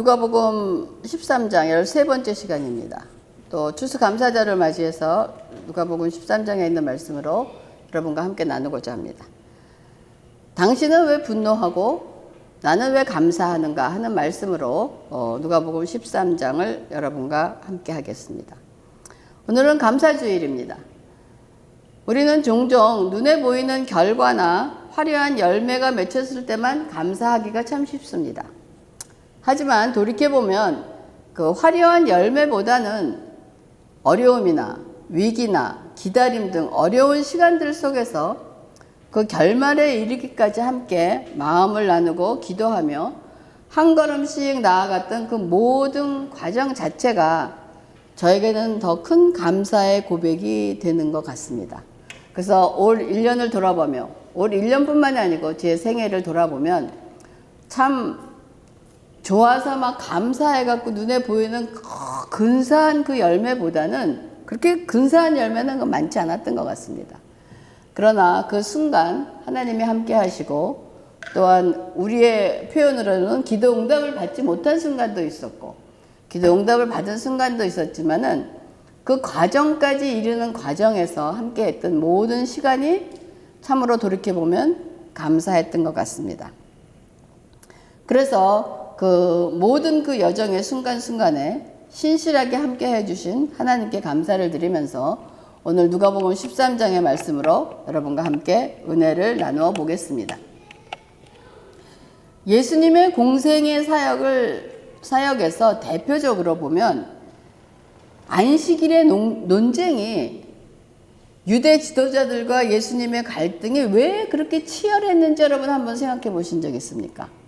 누가복음 13장 13번째 시간입니다. 또 추수감사절을 맞이해서 누가복음 13장에 있는 말씀으로 여러분과 함께 나누고자 합니다. 당신은 왜 분노하고 나는 왜 감사하는가 하는 말씀으로 어, 누가복음 13장을 여러분과 함께 하겠습니다. 오늘은 감사주일입니다. 우리는 종종 눈에 보이는 결과나 화려한 열매가 맺혔을 때만 감사하기가 참 쉽습니다. 하지만 돌이켜보면 그 화려한 열매보다는 어려움이나 위기나 기다림 등 어려운 시간들 속에서 그 결말에 이르기까지 함께 마음을 나누고 기도하며 한 걸음씩 나아갔던 그 모든 과정 자체가 저에게는 더 큰 감사의 고백이 되는 것 같습니다. 그래서 올 1년을 돌아보며 올 1년뿐만이 아니고 제 생애를 돌아보면 참 좋아서 막 감사해갖고 눈에 보이는 근사한 그 열매보다는 그렇게 근사한 열매는 많지 않았던 것 같습니다. 그러나 그 순간 하나님이 함께 하시고 또한 우리의 표현으로는 기도 응답을 받지 못한 순간도 있었고 기도 응답을 받은 순간도 있었지만은 그 과정까지 이르는 과정에서 함께 했던 모든 시간이 참으로 돌이켜보면 감사했던 것 같습니다. 그래서 그 모든 그 여정의 순간순간에 신실하게 함께 해주신 하나님께 감사를 드리면서 오늘 누가복음 13장의 말씀으로 여러분과 함께 은혜를 나누어 보겠습니다. 예수님의 공생의 사역을 사역에서 대표적으로 보면 안식일의 논, 논쟁이 유대 지도자들과 예수님의 갈등이 왜 그렇게 치열했는지 여러분 한번 생각해 보신 적 있습니까?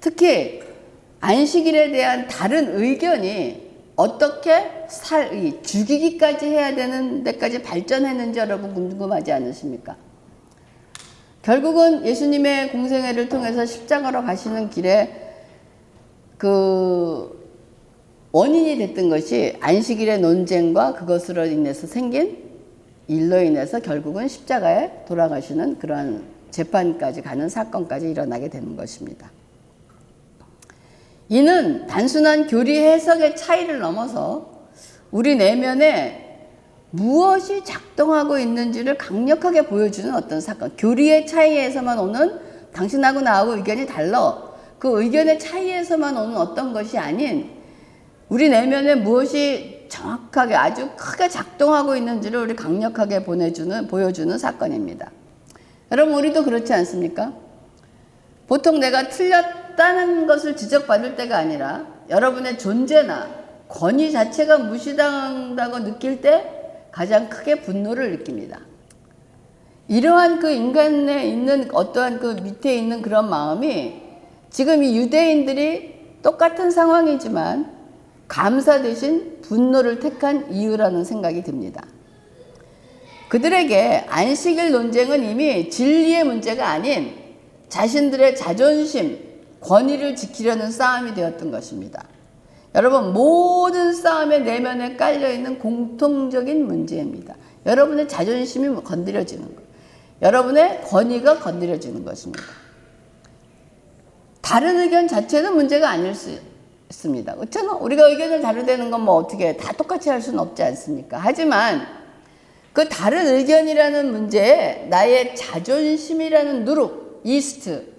특히 안식일에 대한 다른 의견이 어떻게 살, 죽이기까지 해야 되는 데까지 발전했는지 여러분 궁금하지 않으십니까? 결국은 예수님의 공생애를 통해서 십자가로 가시는 길에 그 원인이 됐던 것이 안식일의 논쟁과 그것으로 인해서 생긴 일로 인해서 결국은 십자가에 돌아가시는 그러한 재판까지 가는 사건까지 일어나게 되는 것입니다. 이는 단순한 교리 해석의 차이를 넘어서 우리 내면에 무엇이 작동하고 있는지를 강력하게 보여주는 어떤 사건. 교리의 차이에서만 오는 당신하고 나하고 의견이 달라. 그 의견의 차이에서만 오는 어떤 것이 아닌 우리 내면에 무엇이 정확하게 아주 크게 작동하고 있는지를 우리 강력하게 보내주는, 보여주는 사건입니다. 여러분, 우리도 그렇지 않습니까? 보통 내가 틀렸 다는 것을 지적받을 때가 아니라 여러분의 존재나 권위 자체가 무시당한다고 느낄 때 가장 크게 분노를 느낍니다. 이러한 그 인간에 있는 어떠한 그 밑에 있는 그런 마음이 지금 이 유대인들이 똑같은 상황이지만 감사 대신 분노를 택한 이유라는 생각이 듭니다. 그들에게 안식일 논쟁은 이미 진리의 문제가 아닌 자신들의 자존심, 권위를 지키려는 싸움이 되었던 것입니다. 여러분, 모든 싸움의 내면에 깔려 있는 공통적인 문제입니다. 여러분의 자존심이 건드려지는 것. 여러분의 권위가 건드려지는 것입니다. 다른 의견 자체는 문제가 아닐 수 있습니다. 그렇잖아. 우리가 의견을 다르다는 건 뭐 어떻게 다 똑같이 할 수는 없지 않습니까? 하지만 그 다른 의견이라는 문제에 나의 자존심이라는 누룩, 이스트,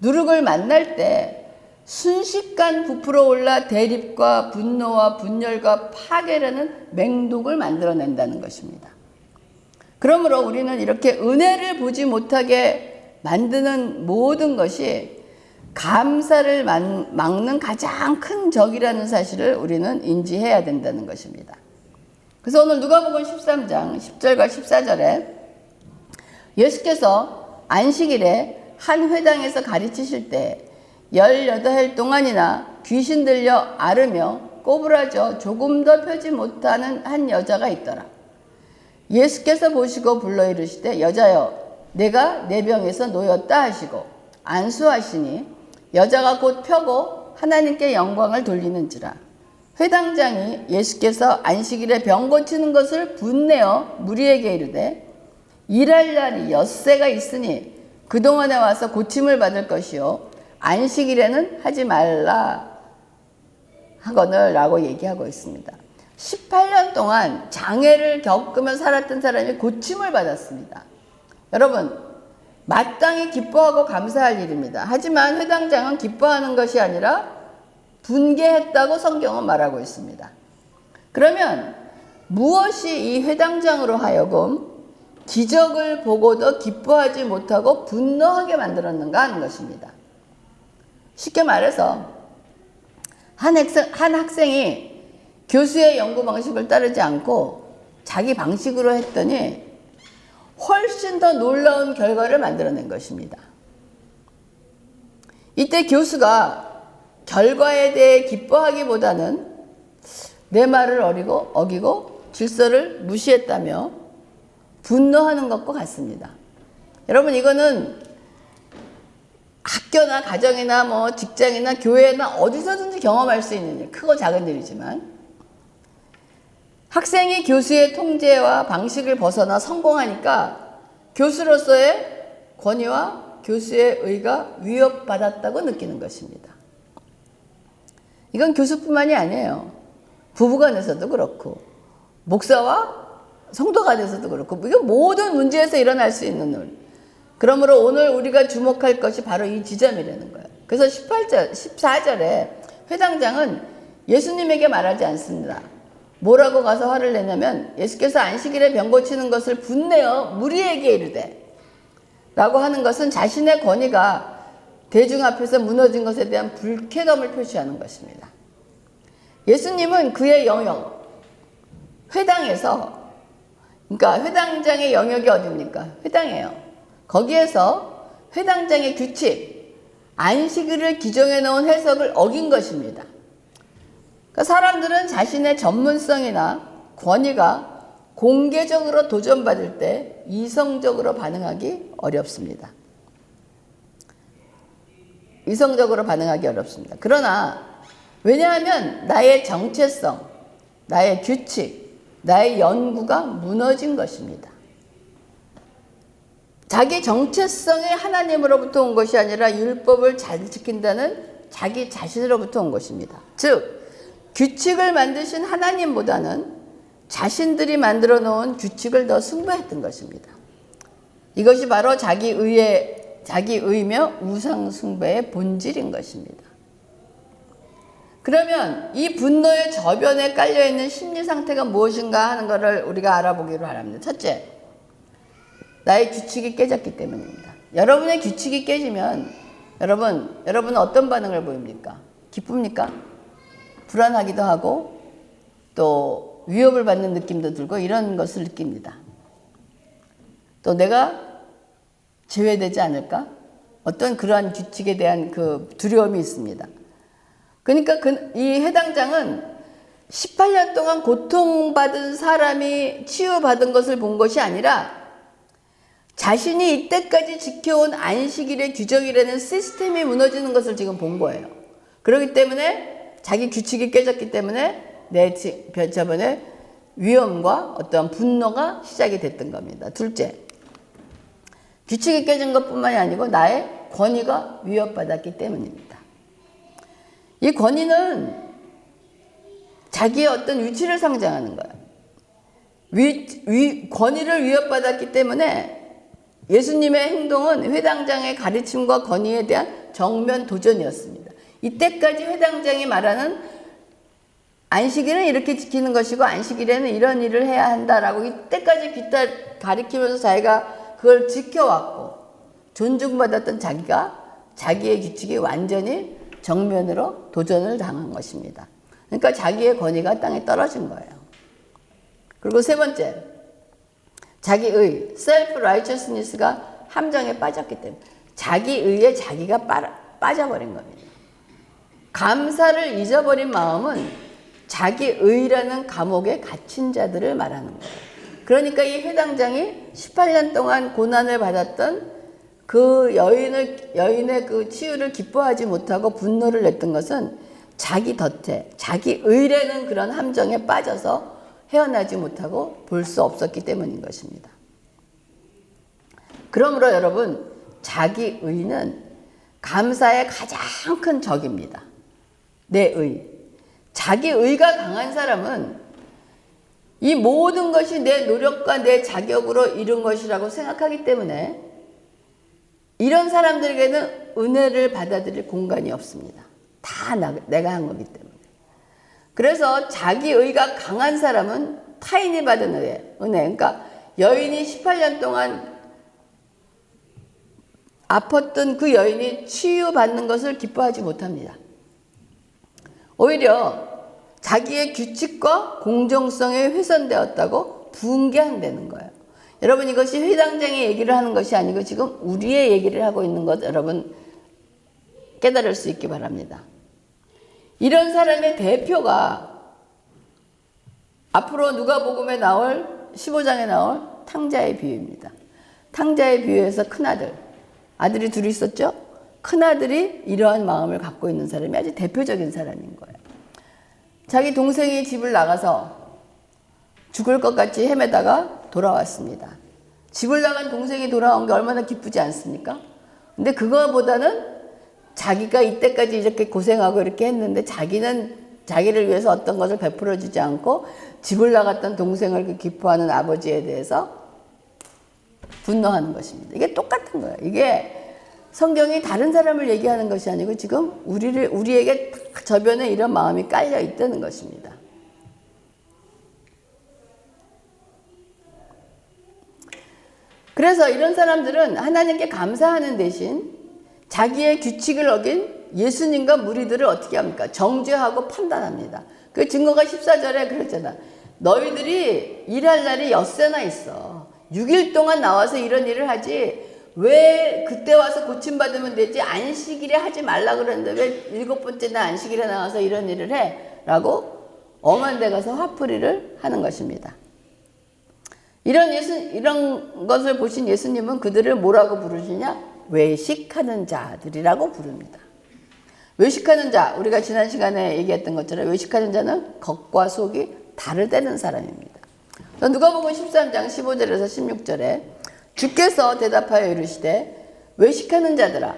누룩을 만날 때 순식간 부풀어 올라 대립과 분노와 분열과 파괴라는 맹독을 만들어낸다는 것입니다. 그러므로 우리는 이렇게 은혜를 보지 못하게 만드는 모든 것이 감사를 막는 가장 큰 적이라는 사실을 우리는 인지해야 된다는 것입니다. 그래서 오늘 누가복음 13장 10절과 14절에 예수께서 안식일에 한 회당에서 가르치실 때 18해 동안이나 귀신 들려 앓으며 꼬부라져 조금 더 펴지 못하는 한 여자가 있더라. 예수께서 보시고 불러 이르시되 여자여 내가 내 병에서 놓였다 하시고 안수하시니 여자가 곧 펴고 하나님께 영광을 돌리는지라. 회당장이 예수께서 안식일에 병 고치는 것을 분내어 무리에게 이르되 일할 날이 엿새가 있으니 그동안에 와서 고침을 받을 것이요 안식일에는 하지 말라 하거늘 라고 얘기하고 있습니다. 18년 동안 장애를 겪으며 살았던 사람이 고침을 받았습니다. 여러분, 마땅히 기뻐하고 감사할 일입니다. 하지만 회당장은 기뻐하는 것이 아니라 분개했다고 성경은 말하고 있습니다. 그러면 무엇이 이 회당장으로 하여금 기적을 보고도 기뻐하지 못하고 분노하게 만들었는가 하는 것입니다. 쉽게 말해서 한 학생, 한 학생이 교수의 연구 방식을 따르지 않고 자기 방식으로 했더니 훨씬 더 놀라운 결과를 만들어낸 것입니다. 이때 교수가 결과에 대해 기뻐하기보다는 내 말을 어리고 어기고 질서를 무시했다며 분노하는 것과 같습니다. 여러분 이거는 학교나 가정이나 뭐 직장이나 교회나 어디서든지 경험할 수 있는 일, 크고 작은 일이지만 학생이 교수의 통제와 방식을 벗어나 성공하니까 교수로서의 권위와 교수의 의가 위협받았다고 느끼는 것입니다. 이건 교수뿐만이 아니에요. 부부간에서도 그렇고 목사와 성도 간에서도 그렇고 이건 모든 문제에서 일어날 수 있는 일. 그러므로 오늘 우리가 주목할 것이 바로 이 지점이라는 거예요. 그래서 18절, 14절에 회당장은 예수님에게 말하지 않습니다. 뭐라고 가서 화를 내냐면 예수께서 안식일에 병 고치는 것을 분내어 무리에게 이르되 라고 하는 것은 자신의 권위가 대중 앞에서 무너진 것에 대한 불쾌감을 표시하는 것입니다. 예수님은 그의 영역, 회당에서, 그러니까 회당장의 영역이 어딥니까? 회당이에요. 거기에서 회당장의 규칙, 안식일을 규정해 놓은 해석을 어긴 것입니다. 그러니까 사람들은 자신의 전문성이나 권위가 공개적으로 도전받을 때 이성적으로 반응하기 어렵습니다. 이성적으로 반응하기 어렵습니다. 그러나 왜냐하면 나의 정체성, 나의 규칙, 나의 연구가 무너진 것입니다. 자기 정체성이 하나님으로부터 온 것이 아니라 율법을 잘 지킨다는 자기 자신으로부터 온 것입니다. 즉, 규칙을 만드신 하나님보다는 자신들이 만들어 놓은 규칙을 더 숭배했던 것입니다. 이것이 바로 자기 의의, 자기 의며 우상 숭배의 본질인 것입니다. 그러면 이 분노의 저변에 깔려 있는 심리 상태가 무엇인가 하는 것을 우리가 알아보기로 합니다. 첫째, 나의 규칙이 깨졌기 때문입니다. 여러분의 규칙이 깨지면 여러분, 여러분은 어떤 반응을 보입니까? 기쁩니까? 불안하기도 하고 또 위협을 받는 느낌도 들고 이런 것을 느낍니다. 또 내가 제외되지 않을까? 어떤 그러한 규칙에 대한 그 두려움이 있습니다. 그러니까 그, 이 해당장은 18년 동안 고통받은 사람이 치유받은 것을 본 것이 아니라 자신이 이때까지 지켜온 안식일의 규정이라는 시스템이 무너지는 것을 지금 본 거예요. 그렇기 때문에 자기 규칙이 깨졌기 때문에 내 저번에 위험과 어떤 분노가 시작이 됐던 겁니다. 둘째, 규칙이 깨진 것뿐만이 아니고 나의 권위가 위협받았기 때문입니다. 이 권위는 자기의 어떤 위치를 상징하는 거예요. 위, 위, 권위를 위협받았기 때문에 예수님의 행동은 회당장의 가르침과 권위에 대한 정면 도전이었습니다. 이때까지 회당장이 말하는 안식일은 이렇게 지키는 것이고 안식일에는 이런 일을 해야 한다라고 이때까지 기타 가리키면서 자기가 그걸 지켜왔고 존중받았던 자기가 자기의 규칙이 완전히 정면으로 도전을 당한 것입니다. 그러니까 자기의 권위가 땅에 떨어진 거예요. 그리고 세 번째, 자기의 self righteousness가 함정에 빠졌기 때문에 자기의에 자기가 빠져버린 겁니다. 감사를 잊어버린 마음은 자기의라는 감옥에 갇힌 자들을 말하는 거예요. 그러니까 이 회당장이 18년 동안 고난을 받았던 그 여인을, 여인의 그 치유를 기뻐하지 못하고 분노를 냈던 것은 자기 덫에, 자기 의라는 그런 함정에 빠져서 헤어나지 못하고 볼 수 없었기 때문인 것입니다. 그러므로 여러분, 자기 의는 감사의 가장 큰 적입니다. 내 의. 자기 의가 강한 사람은 이 모든 것이 내 노력과 내 자격으로 이룬 것이라고 생각하기 때문에 이런 사람들에게는 은혜를 받아들일 공간이 없습니다. 다 나, 내가 한 거기 때문에. 그래서 자기 의가 강한 사람은 타인이 받은 은혜, 은혜. 그러니까 여인이 18년 동안 아팠던 그 여인이 치유받는 것을 기뻐하지 못합니다. 오히려 자기의 규칙과 공정성이 훼손되었다고 붕괴한다는 거예요. 여러분 이것이 회당장의 얘기를 하는 것이 아니고 지금 우리의 얘기를 하고 있는 것 여러분 깨달을 수 있기 바랍니다. 이런 사람의 대표가 앞으로 누가복음에 나올 15장에 나올 탕자의 비유입니다. 탕자의 비유에서 큰아들 아들이 둘이 있었죠? 큰아들이 이러한 마음을 갖고 있는 사람이 아주 대표적인 사람인 거예요. 자기 동생이 집을 나가서 죽을 것 같이 헤매다가 돌아왔습니다. 집을 나간 동생이 돌아온 게 얼마나 기쁘지 않습니까? 근데 그거보다는 자기가 이때까지 이렇게 고생하고 이렇게 했는데 자기는 자기를 위해서 어떤 것을 베풀어 주지 않고 집을 나갔던 동생을 그 기뻐하는 아버지에 대해서 분노하는 것입니다. 이게 똑같은 거예요. 이게 성경이 다른 사람을 얘기하는 것이 아니고 지금 우리를 우리에게 저변에 이런 마음이 깔려 있다는 것입니다. 그래서 이런 사람들은 하나님께 감사하는 대신 자기의 규칙을 어긴 예수님과 무리들을 어떻게 합니까? 정죄하고 판단합니다. 그 증거가 14절에 그랬잖아. 너희들이 일할 날이 엿새나 있어. 6일 동안 나와서 이런 일을 하지. 왜 그때 와서 고침받으면 되지? 안식일에 하지 말라 그랬는데 왜 일곱 번째 날 안식일에 나와서 이런 일을 해? 라고 엄한 데 가서 화풀이를 하는 것입니다. 이런 예수, 이런 것을 보신 예수님은 그들을 뭐라고 부르시냐? 외식하는 자들이라고 부릅니다. 외식하는 자, 우리가 지난 시간에 얘기했던 것처럼 외식하는 자는 겉과 속이 다르다는 사람입니다. 누가복음 13장 15절에서 16절에 주께서 대답하여 이르시되 외식하는 자들아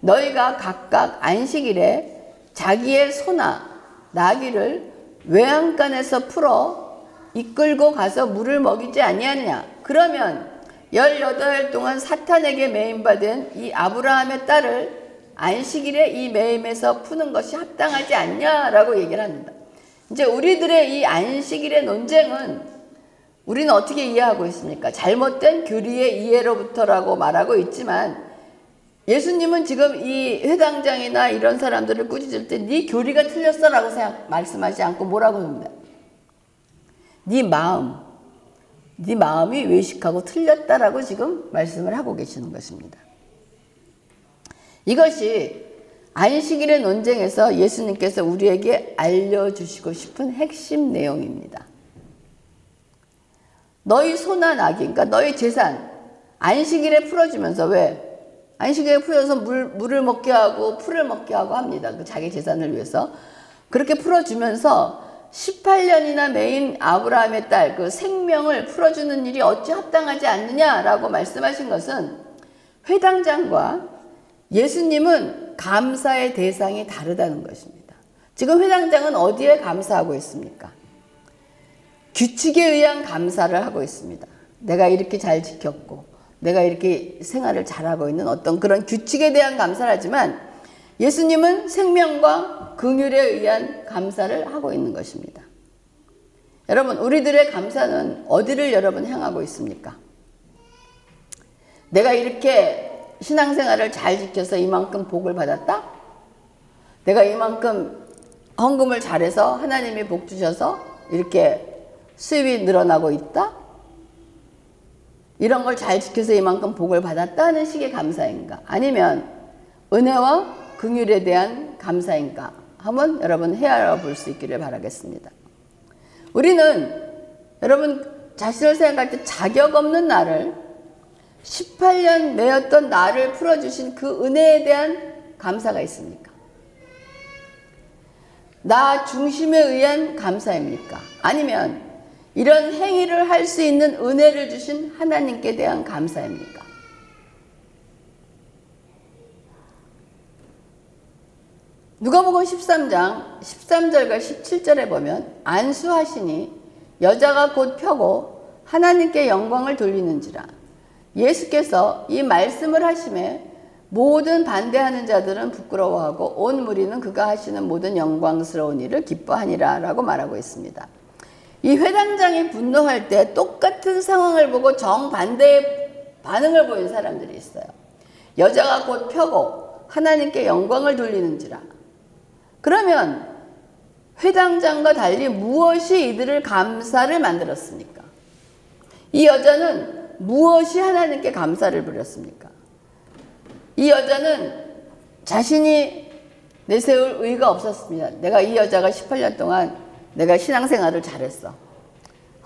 너희가 각각 안식일에 자기의 소나 나귀를 외양간에서 풀어 이끌고 가서 물을 먹이지 아니하느냐 그러면 18일 동안 사탄에게 매임받은 이 아브라함의 딸을 안식일에 이 매임에서 푸는 것이 합당하지 않냐라고 얘기를 합니다. 이제 우리들의 이 안식일의 논쟁은 우리는 어떻게 이해하고 있습니까? 잘못된 교리의 이해로부터라고 말하고 있지만 예수님은 지금 이 회당장이나 이런 사람들을 꾸짖을 때 네 교리가 틀렸어라고 생각 말씀하지 않고 뭐라고 합니다. 네 마음, 네 마음이 외식하고 틀렸다라고 지금 말씀을 하고 계시는 것입니다. 이것이 안식일의 논쟁에서 예수님께서 우리에게 알려주시고 싶은 핵심 내용입니다. 너희 소나 나귀, 그러니까 너희 재산, 안식일에 풀어주면서 왜? 안식일에 풀어서 물, 물을 먹게 하고 풀을 먹게 하고 합니다. 그 자기 재산을 위해서. 그렇게 풀어주면서 18년이나 메인 아브라함의 딸 그 생명을 풀어주는 일이 어찌 합당하지 않느냐라고 말씀하신 것은 회당장과 예수님은 감사의 대상이 다르다는 것입니다. 지금 회당장은 어디에 감사하고 있습니까? 규칙에 의한 감사를 하고 있습니다. 내가 이렇게 잘 지켰고, 내가 이렇게 생활을 잘하고 있는 어떤 그런 규칙에 대한 감사를 하지만 예수님은 생명과 긍휼에 의한 감사를 하고 있는 것입니다. 여러분, 우리들의 감사는 어디를 여러분 향하고 있습니까? 내가 이렇게 신앙생활을 잘 지켜서 이만큼 복을 받았다? 내가 이만큼 헌금을 잘해서 하나님이 복 주셔서 이렇게 수입이 늘어나고 있다? 이런 걸 잘 지켜서 이만큼 복을 받았다는 식의 감사인가? 아니면 은혜와 긍휼에 대한 감사인가? 한번 여러분 헤아려 볼 수 있기를 바라겠습니다. 우리는 여러분 자신을 생각할 때 자격 없는 나를 18년 매였던 나를 풀어주신 그 은혜에 대한 감사가 있습니까? 나 중심에 의한 감사입니까? 아니면 이런 행위를 할 수 있는 은혜를 주신 하나님께 대한 감사입니까? 누가복음 13장 13절과 17절에 보면 안수하시니 여자가 곧 펴고 하나님께 영광을 돌리는지라 예수께서 이 말씀을 하심에 모든 반대하는 자들은 부끄러워하고 온 무리는 그가 하시는 모든 영광스러운 일을 기뻐하니라 라고 말하고 있습니다. 이 회당장이 분노할 때 똑같은 상황을 보고 정반대의 반응을 보인 사람들이 있어요. 여자가 곧 펴고 하나님께 영광을 돌리는지라. 그러면 회당장과 달리 무엇이 이들을 감사를 만들었습니까? 이 여자는 무엇이 하나님께 감사를 부렸습니까? 이 여자는 자신이 내세울 의가 없었습니다. 내가 이 여자가 18년 동안 내가 신앙생활을 잘했어.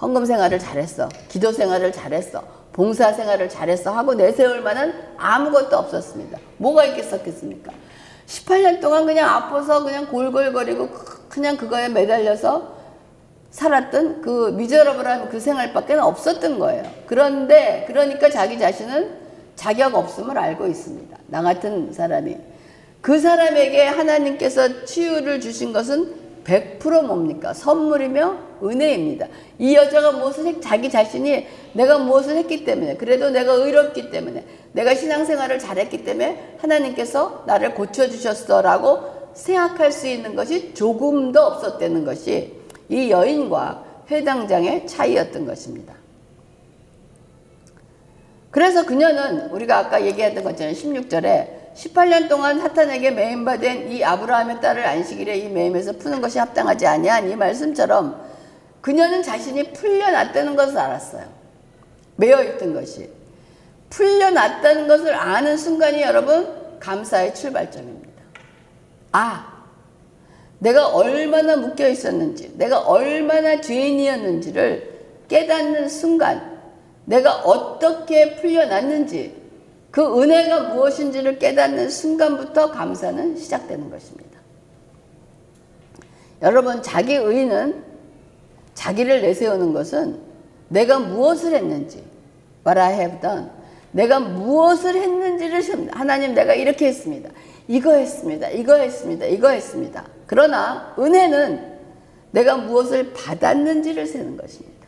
헌금 생활을 잘했어. 기도 생활을 잘했어. 봉사 생활을 잘했어. 하고 내세울 만한 아무것도 없었습니다. 뭐가 있겠었겠습니까? 18년 동안 그냥 아파서 그냥 골골거리고 그냥 그거에 매달려서 살았던 그 미저러블한 그 생활밖에 없었던 거예요. 그런데 그러니까 자기 자신은 자격 없음을 알고 있습니다. 나 같은 사람이 그 사람에게 하나님께서 치유를 주신 것은 100% 뭡니까? 선물이며 은혜입니다. 이 여자가 무엇을 했, 자기 자신이 내가 무엇을 했기 때문에, 그래도 내가 의롭기 때문에, 내가 신앙생활을 잘했기 때문에 하나님께서 나를 고쳐주셨어라고 생각할 수 있는 것이 조금 더 없었다는 것이 이 여인과 회당장의 차이였던 것입니다. 그래서 그녀는 우리가 아까 얘기했던 것처럼 16절에 18년 동안 사탄에게 매임받은 이 아브라함의 딸을 안식일에 이 매임에서 푸는 것이 합당하지 아니한 이 말씀처럼 그녀는 자신이 풀려났다는 것을 알았어요. 매여 있던 것이. 풀려났다는 것을 아는 순간이 여러분 감사의 출발점입니다. 아, 내가 얼마나 묶여 있었는지, 내가 얼마나 죄인이었는지를 깨닫는 순간, 내가 어떻게 풀려났는지, 그 은혜가 무엇인지를 깨닫는 순간부터 감사는 시작되는 것입니다. 여러분, 자기 의는 자기를 내세우는 것은 내가 무엇을 했는지, what I have done, 내가 무엇을 했는지를. 하나님, 내가 이렇게 했습니다. 이거 했습니다. 이거 했습니다. 이거 했습니다. 그러나 은혜는 내가 무엇을 받았는지를 세는 것입니다.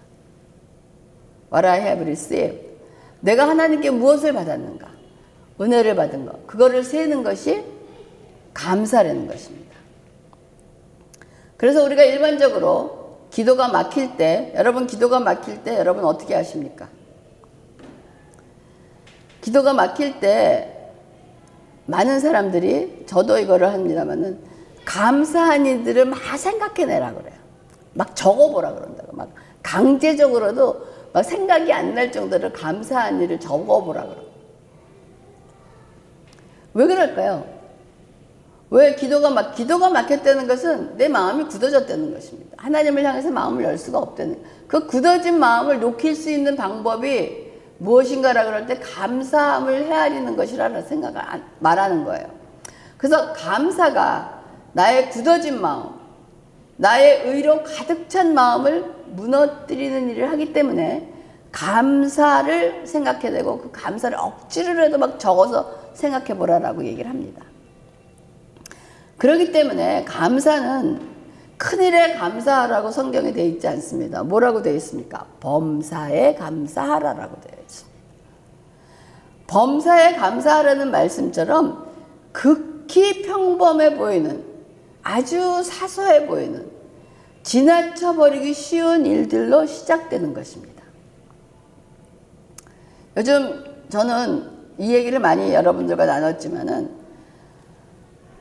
What I have received. 내가 하나님께 무엇을 받았는가? 은혜를 받은 것. 그거를 세는 것이 감사라는 것입니다. 그래서 우리가 일반적으로 기도가 막힐 때, 여러분 기도가 막힐 때 여러분 어떻게 하십니까? 기도가 막힐 때 많은 사람들이 저도 이거를 합니다만은 감사한 일들을 막 생각해내라 그래요. 막 적어보라 그런다고. 막 강제적으로도 막 생각이 안 날 정도로 감사한 일을 적어보라 그러고. 왜 그럴까요? 왜 기도가 막 기도가 막혔다는 것은 내 마음이 굳어졌다는 것입니다. 하나님을 향해서 마음을 열 수가 없다는 그 굳어진 마음을 녹일 수 있는 방법이 무엇인가라 그럴 때 감사함을 헤아리는 것이라는 생각을 말하는 거예요. 그래서 감사가 나의 굳어진 마음, 나의 의로 가득 찬 마음을 무너뜨리는 일을 하기 때문에 감사를 생각해내고 그 감사를 억지로라도 막 적어서 생각해 보라라고 얘기를 합니다. 그렇기 때문에 감사는 큰일에 감사하라고 성경에 되어 있지 않습니다. 뭐라고 되어 있습니까? 범사에 감사하라라고 되어 있습니다. 범사에 감사하라는 말씀처럼 극히 평범해 보이는 아주 사소해 보이는 지나쳐버리기 쉬운 일들로 시작되는 것입니다. 요즘 저는 이 얘기를 많이 여러분들과 나눴지만은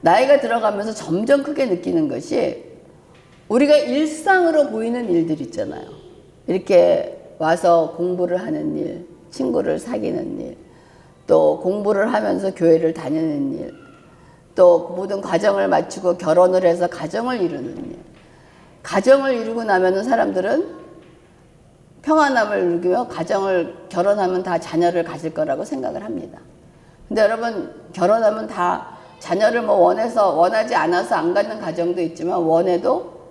나이가 들어가면서 점점 크게 느끼는 것이 우리가 일상으로 보이는 일들 있잖아요. 이렇게 와서 공부를 하는 일, 친구를 사귀는 일, 또 공부를 하면서 교회를 다니는 일, 또 모든 과정을 마치고 결혼을 해서 가정을 이루는 일. 가정을 이루고 나면은 사람들은 평안함을 누리며 가정을 결혼하면 다 자녀를 가질 거라고 생각을 합니다. 근데 여러분 결혼하면 다 자녀를 뭐 원해서 원하지 않아서 안 갖는 가정도 있지만 원해도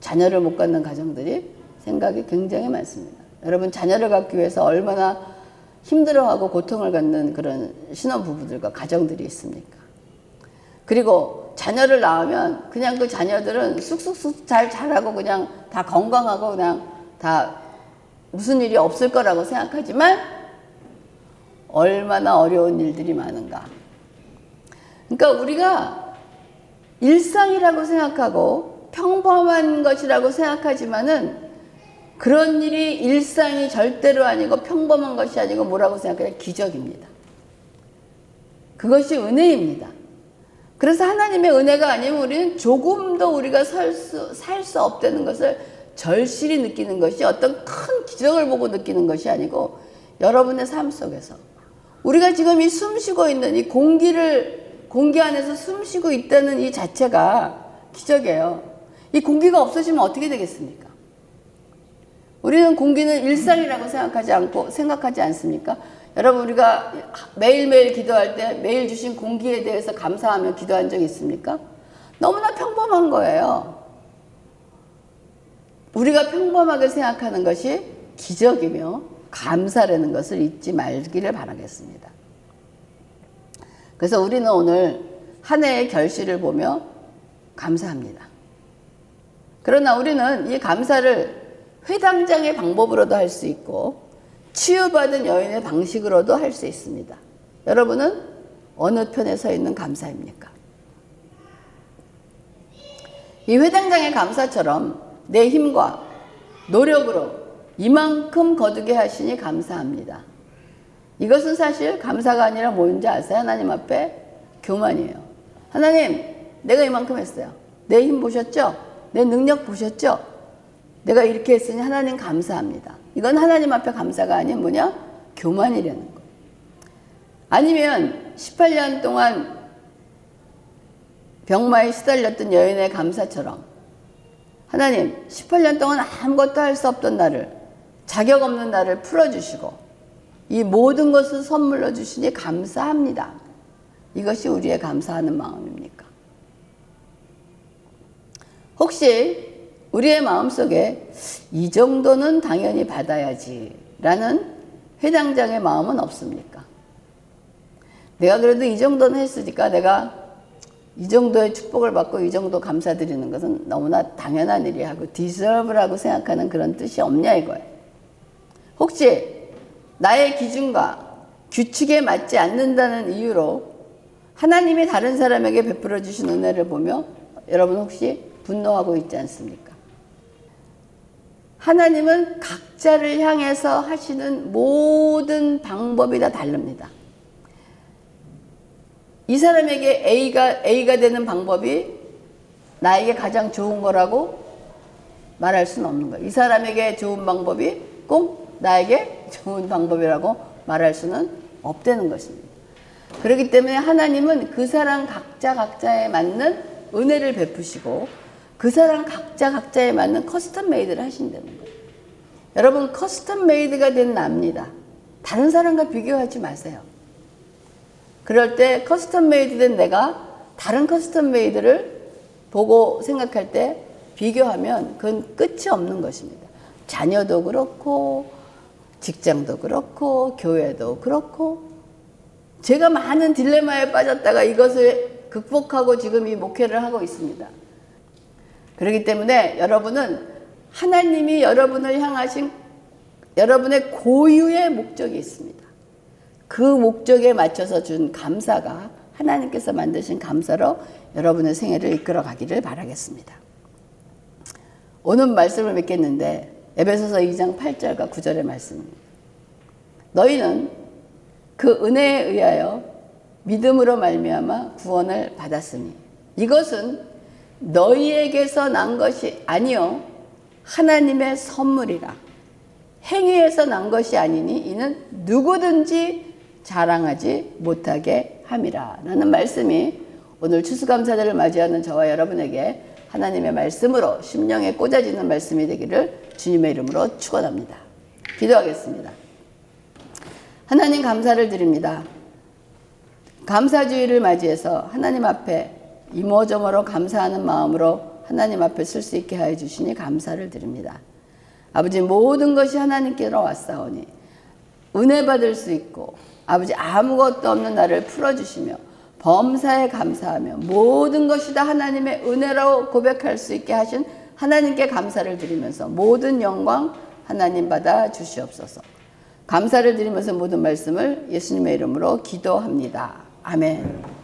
자녀를 못 갖는 가정들이 생각이 굉장히 많습니다. 여러분 자녀를 갖기 위해서 얼마나 힘들어하고 고통을 갖는 그런 신혼 부부들과 가정들이 있습니까? 그리고 자녀를 낳으면 그냥 그 자녀들은 쑥쑥쑥 잘 자라고 그냥 다 건강하고 그냥 다 무슨 일이 없을 거라고 생각하지만 얼마나 어려운 일들이 많은가. 그러니까 우리가 일상이라고 생각하고 평범한 것이라고 생각하지만은 그런 일이 일상이 절대로 아니고 평범한 것이 아니고 뭐라고 생각해요? 기적입니다. 그것이 은혜입니다. 그래서 하나님의 은혜가 아니면 우리는 조금도 우리가 살 수, 살수 없다는 것을 절실히 느끼는 것이 어떤 큰 기적을 보고 느끼는 것이 아니고 여러분의 삶 속에서 우리가 지금 이 숨 쉬고 있는 이 공기를 공기 안에서 숨 쉬고 있다는 이 자체가 기적이에요. 이 공기가 없어지면 어떻게 되겠습니까? 우리는 공기는 일상이라고 생각하지 않고 생각하지 않습니까? 여러분 우리가 매일매일 기도할 때 매일 주신 공기에 대해서 감사하며 기도한 적 있습니까? 너무나 평범한 거예요. 우리가 평범하게 생각하는 것이 기적이며 감사라는 것을 잊지 말기를 바라겠습니다. 그래서 우리는 오늘 한 해의 결실을 보며 감사합니다. 그러나 우리는 이 감사를 회당장의 방법으로도 할 수 있고 치유받은 여인의 방식으로도 할 수 있습니다. 여러분은 어느 편에 서 있는 감사입니까? 이 회당장의 감사처럼 내 힘과 노력으로 이만큼 거두게 하시니 감사합니다. 이것은 사실 감사가 아니라 뭔지 아세요? 하나님 앞에 교만이에요. 하나님, 내가 이만큼 했어요. 내 힘 보셨죠? 내 능력 보셨죠? 내가 이렇게 했으니 하나님 감사합니다. 이건 하나님 앞에 감사가 아닌 뭐냐? 교만이라는 거. 아니면 18년 동안 병마에 시달렸던 여인의 감사처럼 하나님 18년 동안 아무것도 할 수 없던 나를 자격 없는 나를 풀어주시고 이 모든 것을 선물로 주시니 감사합니다. 이것이 우리의 감사하는 마음입니까? 혹시 우리의 마음속에 이 정도는 당연히 받아야지 라는 회당장의 마음은 없습니까? 내가 그래도 이 정도는 했으니까 내가 이 정도의 축복을 받고 이 정도 감사드리는 것은 너무나 당연한 일이 하고 디저브라고 생각하는 그런 뜻이 없냐 이거예요. 혹시 나의 기준과 규칙에 맞지 않는다는 이유로 하나님이 다른 사람에게 베풀어 주신 은혜를 보며 여러분 혹시 분노하고 있지 않습니까? 하나님은 각자를 향해서 하시는 모든 방법이 다 다릅니다. 이 사람에게 A가, A가 되는 방법이 나에게 가장 좋은 거라고 말할 수는 없는 거예요. 이 사람에게 좋은 방법이 꼭 나에게 좋은 방법이라고 말할 수는 없다는 것입니다. 그렇기 때문에 하나님은 그 사람 각자 각자에 맞는 은혜를 베푸시고 그 사람 각자 각자에 맞는 커스텀 메이드를 하신다는 거예요. 여러분 커스텀 메이드가 된 납니다. 다른 사람과 비교하지 마세요. 그럴 때 커스텀 메이드 된 내가 다른 커스텀 메이드를 보고 생각할 때 비교하면 그건 끝이 없는 것입니다. 자녀도 그렇고 직장도 그렇고 교회도 그렇고 제가 많은 딜레마에 빠졌다가 이것을 극복하고 지금 이 목회를 하고 있습니다. 그렇기 때문에 여러분은 하나님이 여러분을 향하신 여러분의 고유의 목적이 있습니다. 그 목적에 맞춰서 준 감사가 하나님께서 만드신 감사로 여러분의 생애를 이끌어 가기를 바라겠습니다. 오늘 말씀을 맺겠는데 에베소서 2장 8절과 9절의 말씀입니다. 너희는 그 은혜에 의하여 믿음으로 말미암아 구원을 받았으니 이것은 너희에게서 난 것이 아니요 하나님의 선물이라 행위에서 난 것이 아니니 이는 누구든지 자랑하지 못하게 함이라 라는 말씀이 오늘 추수감사절을 맞이하는 저와 여러분에게 하나님의 말씀으로 심령에 꽂아지는 말씀이 되기를 주님의 이름으로 축원합니다. 기도하겠습니다. 하나님 감사를 드립니다. 감사주의를 맞이해서 하나님 앞에 이모저모로 감사하는 마음으로 하나님 앞에 쓸수 있게 하여 주시니 감사를 드립니다. 아버지 모든 것이 하나님께로 왔사오니 은혜 받을 수 있고 아버지 아무것도 없는 나를 풀어주시며 범사에 감사하며 모든 것이 다 하나님의 은혜로 고백할 수 있게 하신 하나님께 감사를 드리면서 모든 영광 하나님 받아 주시옵소서. 감사를 드리면서 모든 말씀을 예수님의 이름으로 기도합니다. 아멘.